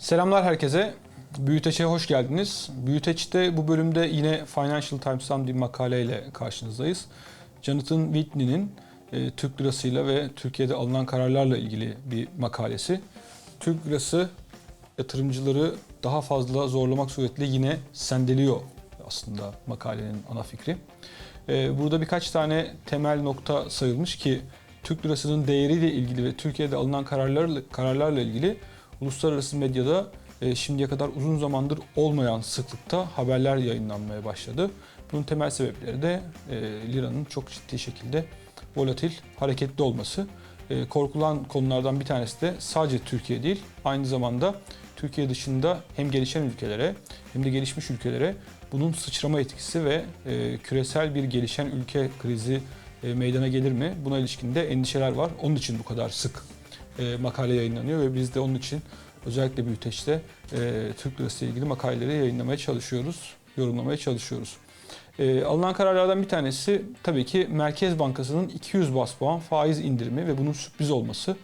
Selamlar herkese. Büyüteç'e hoş geldiniz. Büyüteç'te bu bölümde yine Financial Times'tan bir makaleyle karşınızdayız. Jonathan Whitney'nin e, Türk lirasıyla ve Türkiye'de alınan kararlarla ilgili bir makalesi. Türk lirası yatırımcıları daha fazla zorlamak suretiyle yine sendeliyor aslında makalenin ana fikri. E, burada birkaç tane temel nokta sayılmış ki Türk lirasının değeriyle ilgili ve Türkiye'de alınan kararlarla, kararlarla ilgili uluslararası medyada e, şimdiye kadar uzun zamandır olmayan sıklıkta haberler yayınlanmaya başladı. Bunun temel sebepleri de e, liranın çok ciddi şekilde volatil, hareketli olması. E, korkulan konulardan bir tanesi de sadece Türkiye değil, aynı zamanda Türkiye dışında hem gelişen ülkelere hem de gelişmiş ülkelere bunun sıçrama etkisi ve küresel bir gelişen ülke krizi meydana gelir mi? Buna ilişkin de endişeler var. Onun için bu kadar sık e, makale yayınlanıyor ve biz de onun için özellikle Büyüteç'te e, Türk Lirası ile ilgili makaleleri yayınlamaya çalışıyoruz, yorumlamaya çalışıyoruz. E, alınan kararlardan bir tanesi tabii ki Merkez Bankası'nın 200 bas puan faiz indirimi ve bunun sürpriz olması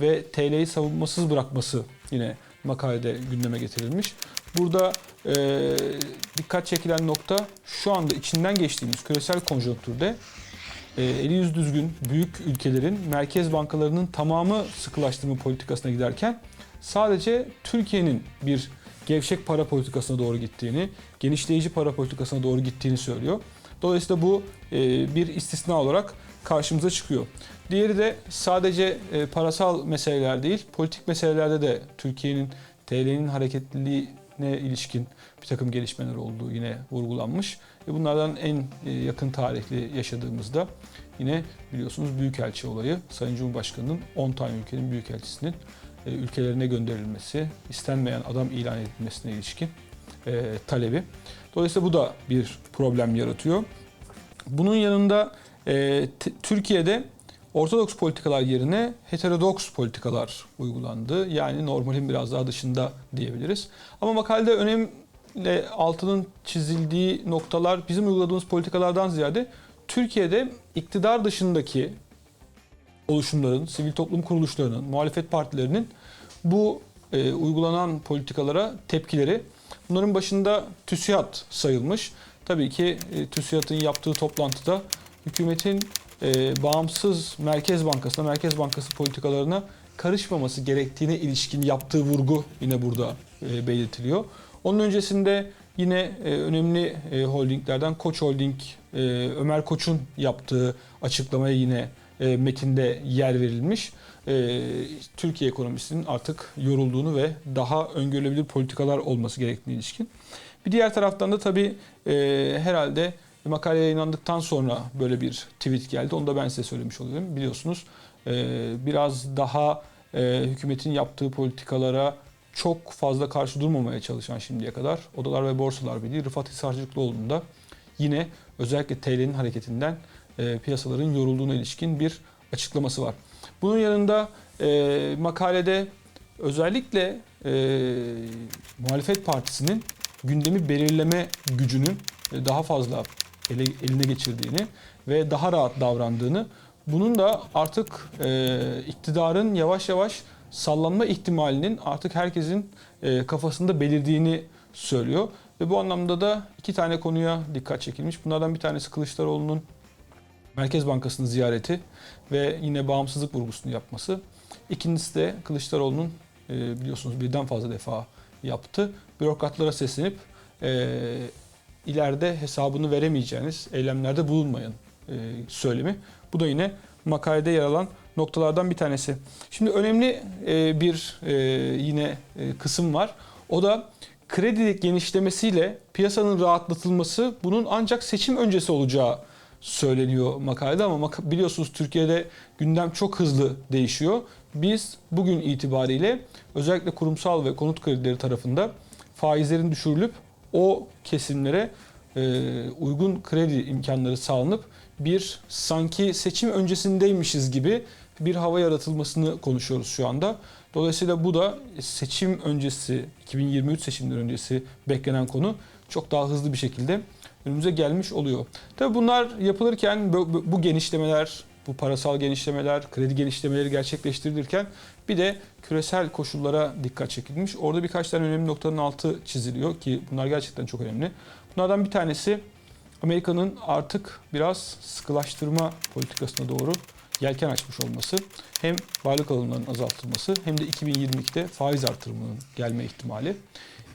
ve TL'yi savunmasız bırakması yine makalede gündeme getirilmiş. Burada e, dikkat çekilen nokta şu anda içinden geçtiğimiz küresel konjonktürde e, eli yüz düzgün büyük ülkelerin merkez bankalarının tamamı sıkılaştırma politikasına giderken sadece Türkiye'nin bir gevşek para politikasına doğru gittiğini, genişleyici para politikasına doğru gittiğini söylüyor. Dolayısıyla bu e, bir istisna olarak karşımıza çıkıyor. Diğeri de sadece e, parasal meseleler değil, politik meselelerde de Türkiye'nin TL'nin hareketliliğine ilişkin bir takım gelişmeler olduğu yine vurgulanmış. Ve bunlardan en e, yakın tarihli yaşadığımızda yine biliyorsunuz Büyükelçi olayı. Sayın Cumhurbaşkanı'nın 10 tane ülkenin Büyükelçisinin e, ülkelerine gönderilmesi, istenmeyen adam ilan edilmesine ilişkin e, talebi. Dolayısıyla bu da bir problem yaratıyor. Bunun yanında e, Türkiye'de ortodoks politikalar yerine heterodoks politikalar uygulandı. Yani normalin biraz daha dışında diyebiliriz. Ama makalede önemli altının çizildiği noktalar bizim uyguladığımız politikalardan ziyade Türkiye'de iktidar dışındaki oluşumların, sivil toplum kuruluşlarının, muhalefet partilerinin bu e, uygulanan politikalara tepkileri. Bunların başında TÜSİAD sayılmış. Tabii ki e, TÜSİAD'ın yaptığı toplantıda hükümetin e, bağımsız Merkez Bankası'na, Merkez Bankası politikalarına karışmaması gerektiğine ilişkin yaptığı vurgu yine burada e, belirtiliyor. Onun öncesinde yine e, önemli e, holdinglerden Koç Holding, e, Ömer Koç'un yaptığı açıklamaya yine e, metinde yer verilmiş. E, Türkiye ekonomisinin artık yorulduğunu ve daha öngörülebilir politikalar olması gerektiğine ilişkin. Bir diğer taraftan da tabii e, herhalde makale yayınlandıktan sonra böyle bir tweet geldi. Onu da ben size söylemiş oluyorum. Biliyorsunuz e, biraz daha e, hükümetin yaptığı politikalara çok fazla karşı durmamaya çalışan şimdiye kadar Odalar ve Borsalar Birliği Rıfat Hisarcıklıoğlu'nda yine özellikle TL'nin hareketinden e, piyasaların yorulduğuna ilişkin bir açıklaması var. Bunun yanında e, makalede özellikle e, muhalefet partisinin gündemi belirleme gücünün e, daha fazla ele, eline geçirdiğini ve daha rahat davrandığını, bunun da artık e, iktidarın yavaş yavaş sallanma ihtimalinin artık herkesin e, kafasında belirdiğini söylüyor. Ve bu anlamda da iki tane konuya dikkat çekilmiş. Bunlardan bir tanesi Kılıçdaroğlu'nun Merkez Bankası'nın ziyareti ve yine bağımsızlık vurgusunu yapması. İkincisi de Kılıçdaroğlu'nun e, biliyorsunuz birden fazla defa yaptı. Bürokratlara seslenip e, ileride hesabını veremeyeceğiniz eylemlerde bulunmayın e, söylemi. Bu da yine makalede yer alan noktalardan bir tanesi. Şimdi önemli e, bir e, yine e, kısım var. O da kredi genişlemesiyle piyasanın rahatlatılması bunun ancak seçim öncesi olacağı söyleniyor makalede ama biliyorsunuz Türkiye'de gündem çok hızlı değişiyor. Biz bugün itibariyle özellikle kurumsal ve konut kredileri tarafında faizlerin düşürülüp o kesimlere e, uygun kredi imkanları sağlanıp bir sanki seçim öncesindeymişiz gibi bir hava yaratılmasını konuşuyoruz şu anda. Dolayısıyla bu da seçim öncesi, 2023 seçimleri öncesi beklenen konu çok daha hızlı bir şekilde önümüze gelmiş oluyor. Tabii bunlar yapılırken bu genişlemeler bu parasal genişlemeler, kredi genişlemeleri gerçekleştirilirken bir de küresel koşullara dikkat çekilmiş. Orada birkaç tane önemli noktanın altı çiziliyor ki bunlar gerçekten çok önemli. Bunlardan bir tanesi Amerika'nın artık biraz sıkılaştırma politikasına doğru yelken açmış olması. Hem varlık alımlarının azaltılması hem de 2022'de faiz artırımının gelme ihtimali.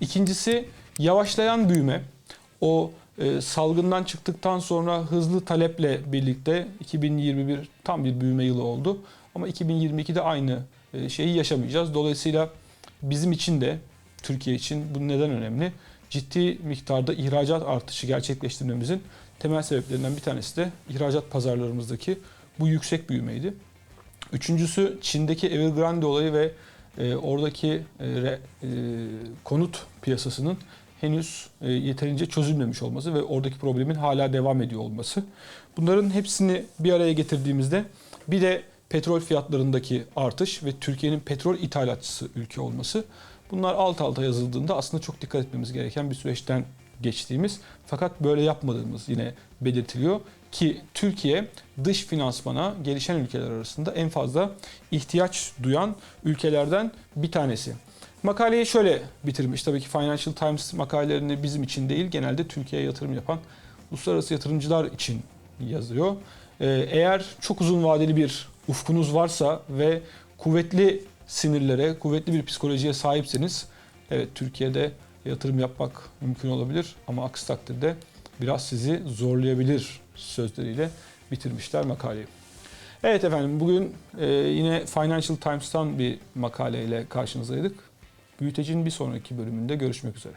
İkincisi yavaşlayan büyüme. O e, salgından çıktıktan sonra hızlı taleple birlikte 2021 tam bir büyüme yılı oldu. Ama 2022'de aynı e, şeyi yaşamayacağız. Dolayısıyla bizim için de Türkiye için bu neden önemli? Ciddi miktarda ihracat artışı gerçekleştirmemizin temel sebeplerinden bir tanesi de ihracat pazarlarımızdaki bu yüksek büyümeydi. Üçüncüsü Çin'deki Evergrande olayı ve e, oradaki e, konut piyasasının henüz e, yeterince çözülmemiş olması ve oradaki problemin hala devam ediyor olması. Bunların hepsini bir araya getirdiğimizde bir de petrol fiyatlarındaki artış ve Türkiye'nin petrol ithalatçısı ülke olması bunlar alt alta yazıldığında aslında çok dikkat etmemiz gereken bir süreçten geçtiğimiz fakat böyle yapmadığımız yine belirtiliyor ki Türkiye dış finansmana gelişen ülkeler arasında en fazla ihtiyaç duyan ülkelerden bir tanesi. Makaleyi şöyle bitirmiş. Tabii ki Financial Times makalelerini bizim için değil, genelde Türkiye'ye yatırım yapan uluslararası yatırımcılar için yazıyor. Ee, Eğer çok uzun vadeli bir ufkunuz varsa ve kuvvetli sinirlere, kuvvetli bir psikolojiye sahipseniz evet Türkiye'de yatırım yapmak mümkün olabilir ama aksi takdirde biraz sizi zorlayabilir sözleriyle bitirmişler makaleyi. Evet efendim bugün e, yine Financial Times'tan bir makaleyle karşınızdaydık. Büyütecin bir sonraki bölümünde görüşmek üzere.